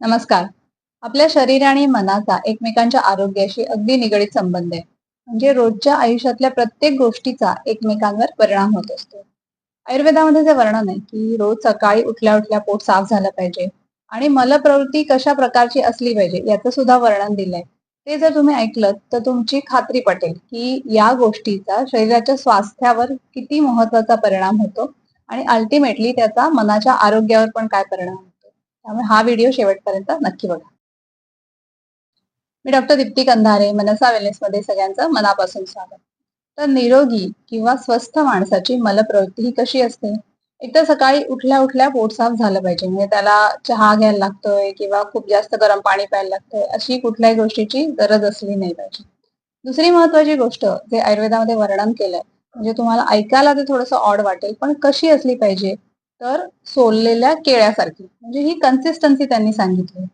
नमस्कार. आपल्या शरीर आणि मनाचा एकमेकांच्या आरोग्याशी अगदी निगडीत संबंध आहे. म्हणजे रोजच्या आयुष्यातल्या प्रत्येक गोष्टीचा एकमेकांवर परिणाम होत असतो. आयुर्वेदामध्ये जे वर्णन आहे, की रोज सकाळी उठल्या-उठल्या पोट साफ झालं पाहिजे आणि मलप्रवृत्ती कशा प्रकारची असली पाहिजे याचं सुद्धा वर्णन दिलंय. ते जर तुम्ही ऐकलं तर तुमची खात्री पटेल, की या गोष्टीचा शरीराच्या स्वास्थ्यावर किती महत्त्वाचा परिणाम होतो आणि अल्टिमेटली त्याचा मनाच्या आरोग्यावर पण काय परिणाम होतो. त्यामुळे हा व्हिडिओ शेवटपर्यंत नक्की बघा. मी डॉक्टर दीप्ती कंधारे मनसा वेलनेसमध्ये सगळ्यांचं मनापासून स्वागत. तर निरोगी किंवा स्वस्थ माणसाची मलप्रवृत्ती ही कशी असते? एक तर सकाळी उठल्या उठल्या पोट साफ झालं पाहिजे म्हणजे त्याला चहा घ्यायला लागतोय किंवा खूप जास्त गरम पाणी प्यायला लागतंय अशी कुठल्याही गोष्टीची गरज असली नाही पाहिजे. दुसरी महत्वाची गोष्ट जे आयुर्वेदामध्ये वर्णन केलंय म्हणजे तुम्हाला ऐकायला ते थोडस ऑड वाटेल पण कशी असली पाहिजे तर सोललेल्या केळ्यासारखी. म्हणजे ही कन्सिस्टन्सी त्यांनी सांगितली.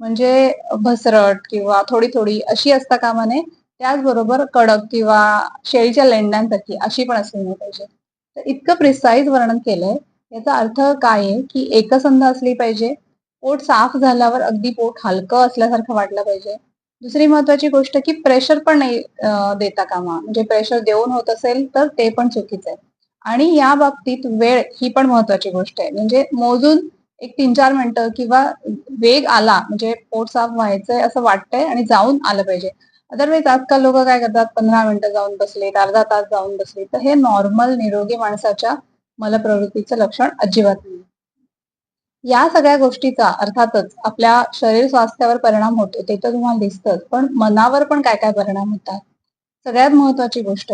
म्हणजे भसरट किंवा थोडी थोडी अशी असता कामा नये त्याचबरोबर कडक किंवा शेळीच्या लेंड्यांसारखी अशी पण असली नाही पाहिजे. तर इतकं प्रिसाईज वर्णन केलंय. याचा अर्थ काय आहे की एकसंध असली पाहिजे पोट साफ झाल्यावर अगदी पोट हलकं असल्यासारखं वाटलं पाहिजे. दुसरी महत्वाची गोष्ट की प्रेशर पण नाही देता कामा. म्हणजे प्रेशर देऊन होत असेल तर ते पण चुकीचं आहे. आणि या बाबतीत वेळ ही पण महत्वाची गोष्ट आहे. म्हणजे मोजून एक तीन चार मिनिटं किंवा वेग आला म्हणजे पोट साफ व्हायचंय असं वाटतंय आणि जाऊन आलं पाहिजे. अदरवाईज आजकाल लोक काय करतात पंधरा मिनिटं जाऊन बसलेत अर्धा तास जाऊन बसले तर हे नॉर्मल निरोगी माणसाच्या मलप्रवृत्तीचं लक्षण अजिबात नाही. या सगळ्या गोष्टीचा अर्थातच आपल्या शरीर स्वास्थ्यावर परिणाम होतो ते तर तुम्हाला दिसतच. पण मनावर पण काय काय परिणाम होतात? सगळ्यात महत्वाची गोष्ट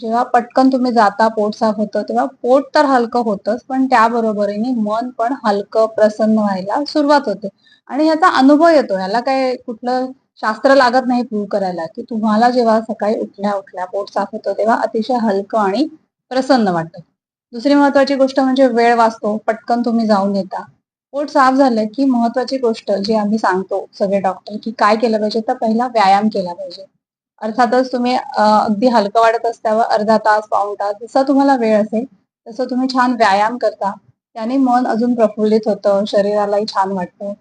जेव्हा पटकन तुम्ही जाता पोट साफ होतं तेव्हा पोट तर हलकं होतच पण त्याबरोबरीने मन पण हलकं प्रसन्न व्हायला सुरुवात होते. आणि ह्याचा अनुभव येतो. याला काय कुठलं शास्त्र लागत नाही प्रूव्ह करायला की तुम्हाला जेव्हा सकाळी उठल्या उठल्या पोट साफ होतं तेव्हा अतिशय हलकं आणि प्रसन्न वाटतं. दुसरी महत्वाची गोष्ट म्हणजे वेळ वाचतो. पटकन तुम्ही जाऊन येता. पोट साफ झालं की महत्वाची गोष्ट जी आम्ही सांगतो सगळे डॉक्टर की काय केलं पाहिजे तर पहिला व्यायाम केला पाहिजे. अर्थातच तुम्ही अगदी हलकं वाढत असल्यावर अर्धा तास पाऊण तास जसा तुम्हाला वेळ असेल तसं तुम्ही छान व्यायाम करता. त्याने मन अजून प्रफुल्लित होतं शरीरालाही छान वाटतं.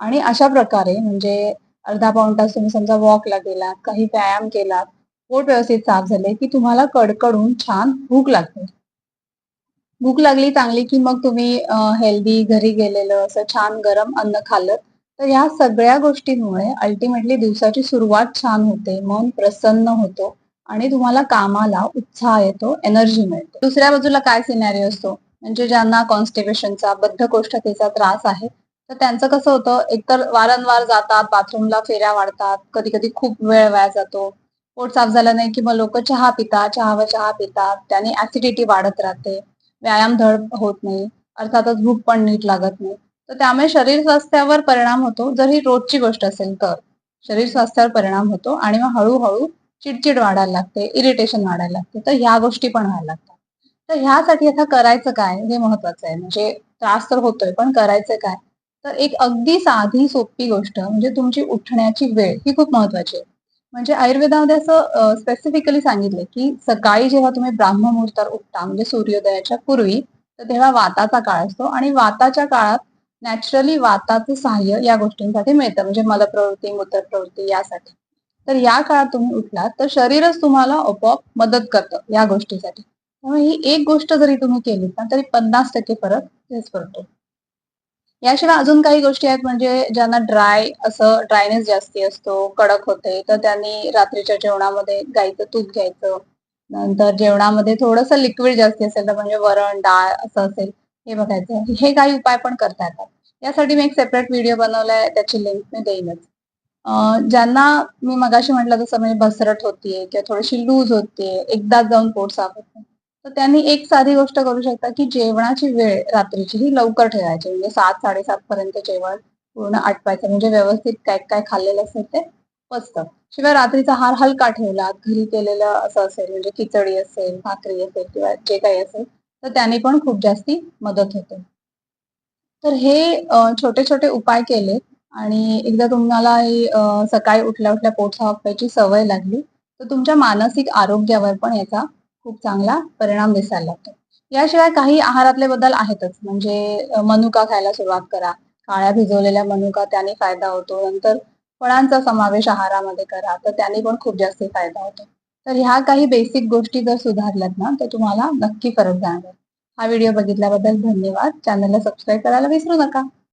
आणि अशा प्रकारे म्हणजे अर्धा पाऊण तास तुम्ही समजा वॉकला गेलात काही व्यायाम केलात पोट व्यवस्थित साफ झाले की तुम्हाला कडकडून छान भूक लागते. भूक लागली चांगली की मग तुम्ही हेल्दी घरी गेलेलं असं छान गरम अन्न खाल्लं तर या सगळ्या गोष्टींमुळे अल्टिमेटली दिवसाची सुरुवात छान होते मन प्रसन्न होतो आणि तुम्हाला कामाला उत्साह येतो एनर्जी मिळते. दुसऱ्या बाजूला काय सिनॅरिओ असतो? म्हणजे ज्यांना कॉन्स्टिपेशनचा बद्धकोष्ठतेचा त्रास आहे तर त्यांचं कसं होतं? एकतर वारंवार जातात बाथरूमला फेऱ्या वाढतात कधी कधी खूप वेळ वाया जातो पोट साफ झालं नाही की मग लोक चहा पितात चहावर चहा पितात त्याने ऍसिडिटी वाढत राहते व्यायाम धड होत नाही अर्थातच भूक पण नीट लागत नाही. तर त्यामुळे शरीर स्वास्थ्यावर परिणाम होतो. जर ही रोजची गोष्ट असेल तर. शरीर स्वास्थ्यावर परिणाम होतो आणि मग हळूहळू चिडचिड वाढायला लागते इरिटेशन वाढायला लागते. तर ह्या गोष्टी पण व्हायला लागतात. तर ह्यासाठी आता करायचं काय? हे महत्वाचं आहे. म्हणजे त्रास तर होतोय पण करायचं काय? तर एक अगदी साधी सोपी गोष्ट म्हणजे तुमची उठण्याची वेळ ही खूप महत्वाची आहे. म्हणजे आयुर्वेदामध्ये असं स्पेसिफिकली सांगितलं की सकाळी जेव्हा तुम्ही ब्राह्ममुहूर्तावर उठता म्हणजे सूर्योदयाच्या पूर्वी तर तेव्हा वाताचा काळ असतो. आणि वाताच्या काळात नॅचरली वाताचं सहाय्य या गोष्टींसाठी मिळतं म्हणजे मलप्रवृत्ती मूत्रप्रवृत्ती यासाठी. तर या काळात तुम्ही उठलात तर शरीरच तुम्हाला आपोआप मदत करतं या गोष्टीसाठी. त्यामुळे ही एक गोष्ट जरी तुम्ही केली ना तरी पन्नास टक्के फरक तेच पडतो. याशिवाय अजून काही गोष्टी आहेत म्हणजे ज्यांना ड्राय असं ड्रायनेस जास्ती असतो कडक होते तर त्यांनी रात्रीच्या जेवणामध्ये गाईचं तूप घ्यायचं. नंतर जेवणामध्ये थोडंसं लिक्विड जास्ती असेल तर म्हणजे वरण डाळ असं असेल हे बघायचं हे काही उपाय पण करता येतात यासाठी मी एक सेपरेट व्हिडिओ बनवलाय. त्याची लिंक मी देईनच ज्यांना मी मगाशी म्हटलं तसं म्हणजे बसरट होतीये किंवा थोडीशी लूज होतीये एकदाच जाऊन पोट साफ होते तर त्यांनी एक साधी गोष्ट करू शकता की जेवणाची वेळ रात्रीची ही लवकर ठेवायची. म्हणजे सात साडेसात पर्यंत जेवण पूर्ण आटवायचं म्हणजे व्यवस्थित काय काय खाल्लेलं असेल ते पचतं. शिवाय रात्रीचा हार हलका ठेवला. घरी केलेलं असं असेल. म्हणजे खिचडी असेल भाकरी असेल किंवा जे काही असेल तर त्याने पण खूप जास्ती मदत होते. तर हे छोटे छोटे उपाय केले आणि एकदा तुम्हाला सकाळी उठल्या उठल्या पोट साफ सवय लागली तर तुमच्या मानसिक आरोग्यावर पण याचा खूप चांगला परिणाम दिसायला लागतो. याशिवाय काही आहारातले बदल आहेतच म्हणजे मनुका खायला सुरुवात करा. काळ्या भिजवलेल्या मनुका त्याने फायदा होतो. नंतर फळांचा समावेश आहारामध्ये करा तर त्याने पण खूप जास्त फायदा होतो. तर ह्या काही बेसिक गोष्टी जर सुधारल्यात ना तर तुम्हाला नक्की फरक जाणवेल हा व्हिडिओ बघितल्याबद्दल धन्यवाद. चॅनलला सबस्क्राईब करायला विसरू नका.